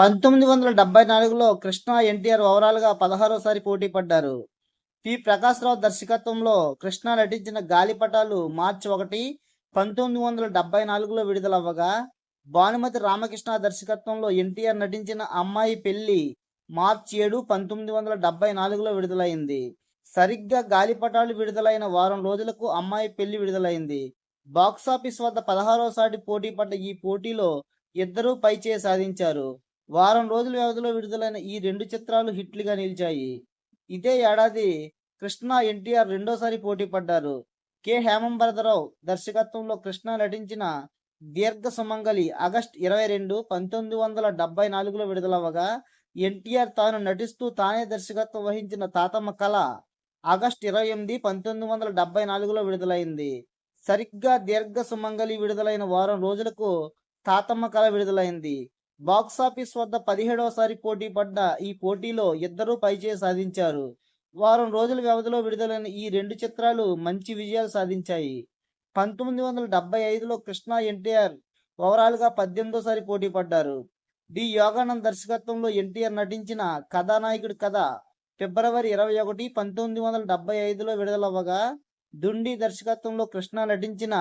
పంతొమ్మిది వందల డెబ్బై నాలుగులో కృష్ణ ఎన్టీఆర్ ఓవరాల్గా పదహారోసారి పోటీ పడ్డారు. పి. ప్రకాశ్రావు దర్శకత్వంలో కృష్ణ నటించిన గాలిపటాలు మార్చి ఒకటి పంతొమ్మిది వందల డెబ్బై నాలుగులో విడుదలవ్వగా భానుమతి రామకృష్ణ దర్శకత్వంలో ఎన్టీఆర్ నటించిన అమ్మాయి పెళ్ళి మార్చి ఏడు పంతొమ్మిది వందల డెబ్బై నాలుగులో విడుదలైంది. సరిగ్గా గాలిపటాలు విడుదలైన వారం రోజులకు అమ్మాయి పెళ్ళి విడుదలైంది. బాక్సాఫీస్ వద్ద పదహారోసారి పోటీ పడ్డ ఈ పోటీలో ఇద్దరూ పైచే సాధించారు. వారం రోజుల వ్యవధిలో విడుదలైన ఈ రెండు చిత్రాలు హిట్లుగా నిలిచాయి. ఇదే ఏడాది కృష్ణ ఎన్టీఆర్ రెండోసారి పోటీ పడ్డారు. కె. హేమంబరదరావు దర్శకత్వంలో కృష్ణ నటించిన దీర్ఘ సుమంగలి ఆగస్ట్ ఇరవై రెండు పంతొమ్మిది వందల డెబ్బై నాలుగులో విడుదలవ్వగా ఎన్టీఆర్ తాను నటిస్తూ తానే దర్శకత్వం వహించిన తాతమ్మ కళ ఆగస్ట్ ఇరవై ఎనిమిది పంతొమ్మిది వందల డెబ్బై నాలుగులో విడుదలైంది. సరిగ్గా దీర్ఘ సుమంగలి విడుదలైన వారం రోజులకు తాతమ్మ కళ విడుదలైంది. బాక్సాఫీస్ వద్ద పదిహేడవసారి పోటీ పడ్డ ఈ పోటీలో ఇద్దరూ పైచే సాధించారు. వారం రోజుల వ్యవధిలో విడుదలైన ఈ రెండు చిత్రాలు మంచి విజయాలు సాధించాయి. పంతొమ్మిది వందల డెబ్బై ఐదులో కృష్ణ ఎన్టీఆర్ ఓవరాల్గా పద్దెనిమిదోసారి పోటీ పడ్డారు. డి. యోగానంద్ దర్శకత్వంలో ఎన్టీఆర్ నటించిన కథానాయకుడి కథ ఫిబ్రవరి ఇరవై ఒకటి పంతొమ్మిది వందల డెబ్బై ఐదులో విడుదలవ్వగా దుండి దర్శకత్వంలో కృష్ణ నటించిన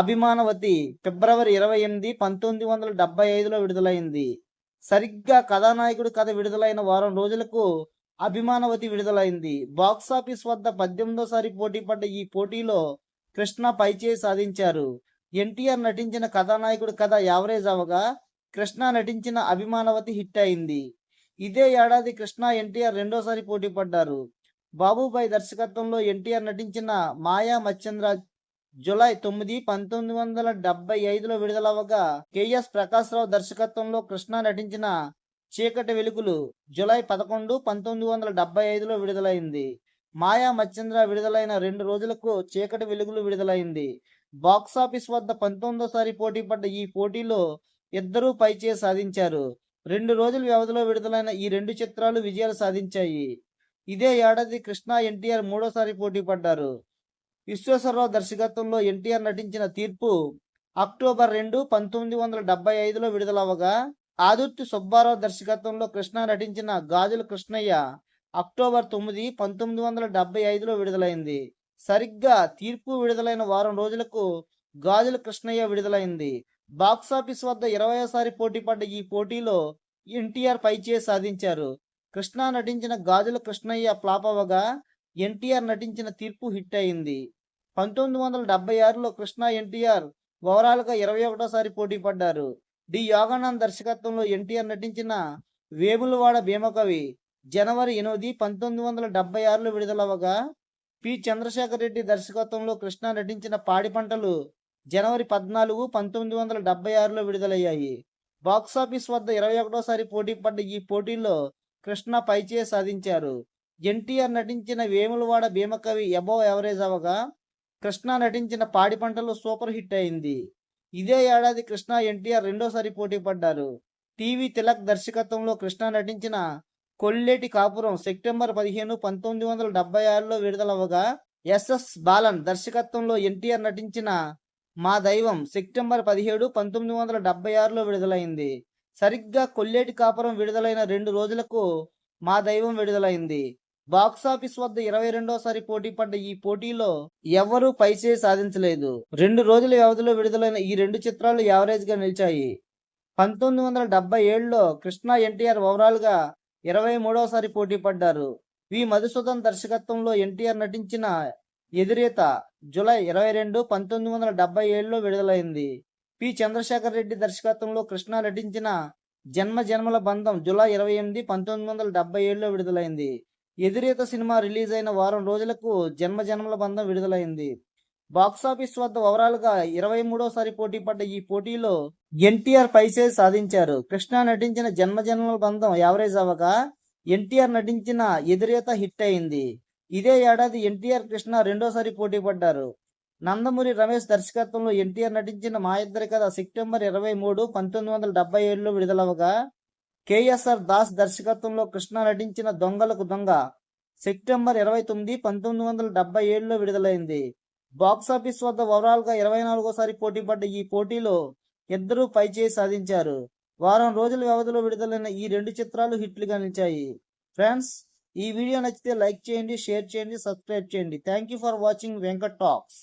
అభిమానవతి ఫిబ్రవరి ఇరవై ఎనిమిది పంతొమ్మిది వందల డెబ్బై ఐదులో విడుదలైంది. సరిగ్గా కథానాయకుడి కథ విడుదలైన వారం రోజులకు అభిమానవతి విడుదలైంది. బాక్సాఫీస్ వద్ద పద్దెనిమిదోసారి పోటీ పడ్డ ఈ పోటీలో కృష్ణ పైచేయి సాధించారు. ఎన్టీఆర్ నటించిన కథానాయకుడి కథ యావరేజ్ అవగా కృష్ణ నటించిన అభిమానవతి హిట్ అయింది. ఇదే ఏడాది కృష్ణ ఎన్టీఆర్ రెండోసారి పోటీ పడ్డారు. బాబుబాయ్ దర్శకత్వంలో ఎన్టీఆర్ నటించిన మాయా మచ్చంద్ర జులై తొమ్మిది పంతొమ్మిది వందల డెబ్బై ఐదులో విడుదలవ్వగా కెఎస్ ప్రకాశ్రావు దర్శకత్వంలో కృష్ణ నటించిన చీకటి వెలుగులు జులై పదకొండు పంతొమ్మిది వందల డెబ్బై ఐదులో విడుదలైంది. మాయా మచ్చంద్ర విడుదలైన రెండు రోజులకు చీకటి వెలుగులు విడుదలైంది. బాక్సాఫీస్ వద్ద పంతొమ్మిదోసారి పోటీ పడ్డ ఈ పోటీలో ఇద్దరూ పైచే సాధించారు. రెండు రోజుల వ్యవధిలో విడుదలైన ఈ రెండు చిత్రాలు విజయాలు సాధించాయి. ఇదే ఏడాది కృష్ణ ఎన్టీఆర్ మూడోసారి పోటీ పడ్డారు. విశ్వేశ్వరరావు దర్శకత్వంలో ఎన్టీఆర్ నటించిన తీర్పు అక్టోబర్ రెండు పంతొమ్మిది వందల డెబ్బై ఐదులో విడుదలవ్వగా ఆదుర్తి సుబ్బారావు దర్శకత్వంలో కృష్ణ నటించిన గాజుల కృష్ణయ్య అక్టోబర్ తొమ్మిది పంతొమ్మిది వందల డెబ్బై ఐదులో విడుదలైంది. సరిగ్గా తీర్పు విడుదలైన వారం రోజులకు గాజుల కృష్ణయ్య విడుదలైంది. బాక్సాఫీస్ వద్ద ఇరవయోసారి పోటీ పడ్డ ఈ పోటీలో ఎన్టీఆర్ పైచే సాధించారు. కృష్ణ నటించిన గాజుల కృష్ణయ్య ఫ్లాప్ అవ్వగా ఎన్టీఆర్ నటించిన తీర్పు హిట్ అయింది. పంతొమ్మిది వందల డెబ్బై ఆరులో కృష్ణ ఎన్టీఆర్ ఓవరాల్ ఇరవై ఒకటోసారి పోటీ పడ్డారు. డి. యోగానంద్ దర్శకత్వంలో ఎన్టీఆర్ నటించిన వేములవాడ భీమకవి జనవరి ఎనిమిది పంతొమ్మిది వందల డెబ్బై ఆరులో విడుదలవగా పి. చంద్రశేఖర్ రెడ్డి దర్శకత్వంలో కృష్ణ నటించిన పాడి పంటలు జనవరి పద్నాలుగు పంతొమ్మిది వందల డెబ్బై ఆరులో విడుదలయ్యాయి. బాక్సాఫీస్ వద్ద ఇరవై ఒకటోసారి పోటీ పడ్డ ఈ పోటీలో కృష్ణ పైచే సాధించారు. ఎన్టీఆర్ నటించిన వేములవాడ భీమకవి అబోవ్ ఎవరేజ్ అవగా కృష్ణ నటించిన పాడి పంటలు సూపర్ హిట్ అయింది. ఇదే ఏడాది కృష్ణ ఎన్టీఆర్ రెండోసారి పోటీ పడ్డారు. టీవీ తిలక్ దర్శకత్వంలో కృష్ణ నటించిన కొల్లేటి కాపురం సెప్టెంబర్ పదిహేను పంతొమ్మిది వందల డెబ్బై ఆరులో విడుదలవ్వగా ఎస్ఎస్ బాలన్ దర్శకత్వంలో ఎన్టీఆర్ నటించిన మా దైవం సెప్టెంబర్ పదిహేడు పంతొమ్మిది వందల డెబ్బై ఆరులో విడుదలైంది. సరిగ్గా కొల్లేటి కాపురం విడుదలైన రెండు రోజులకు మా దైవం విడుదలైంది. బాక్సాఫీస్ వద్ద ఇరవై రెండోసారి పోటీ పడ్డ ఈ పోటీలో ఎవరూ పైసే సాధించలేదు. రెండు రోజుల వ్యవధిలో విడుదలైన ఈ రెండు చిత్రాలు యావరేజ్గా నిలిచాయి. పంతొమ్మిది వందల డెబ్బై ఏడులో కృష్ణ ఎన్టీఆర్ ఓవరాల్గా ఇరవై మూడవసారి పోటీ పడ్డారు. వి. మధుసూదన్ దర్శకత్వంలో ఎన్టీఆర్ నటించిన ఎదురేత జులై ఇరవై రెండు పంతొమ్మిది వందల డెబ్బై ఏడులో విడుదలైంది. పి. చంద్రశేఖర్ రెడ్డి దర్శకత్వంలో కృష్ణ నటించిన జన్మ జన్మల బంధం జులై ఇరవై ఎనిమిది పంతొమ్మిది వందల డెబ్బై ఏడులో విడుదలైంది. ఎదురేత సినిమా రిలీజ్ అయిన వారం రోజులకు జన్మ జన్మల బంధం విడుదలైంది. బాక్సాఫీస్ వద్ద ఓవరాల్గా ఇరవై మూడోసారి పోటీ పడ్డ ఈ పోటీలో ఎన్టీఆర్ పైసే సాధించారు. కృష్ణ నటించిన జన్మ జన్మల బంధం యావరేజ్ అవ్వగా ఎన్టీఆర్ నటించిన ఎదురేత హిట్ అయింది ఇదే ఏడాది ఎన్టీఆర్ కృష్ణ రెండోసారి పోటీ పడ్డారు. నందమూరి రమేష్ దర్శకత్వంలో ఎన్టీఆర్ నటించిన మా ఇద్దరి కథ సెప్టెంబర్ ఇరవై మూడు పంతొమ్మిది వందల డెబ్బై ఏడులో విడుదలవగా కేఎస్ఆర్ దాస్ దర్శకత్వంలో కృష్ణ నటించిన దొంగలకు దొంగ. సెప్టెంబర్ ఇరవై తొమ్మిది పంతొమ్మిది వందల డెబ్బై ఏడులో విడుదలైంది. బాక్సాఫీస్ వద్ద ఓవరాల్గా ఇరవై నాలుగోసారి పోటీ పడ్డ ఈ పోటీలో ఇద్దరూ పైచేయి సాధించారు. వారం రోజుల వ్యవధిలో విడుదలైన ఈ రెండు చిత్రాలు హిట్లుగా నిలిచాయి ఫ్రెండ్స్ ఈ వీడియో నచ్చితే లైక్ చేయండి షేర్ చేయండి సబ్స్క్రైబ్ చేయండి. Thank you for watching Venkat talks.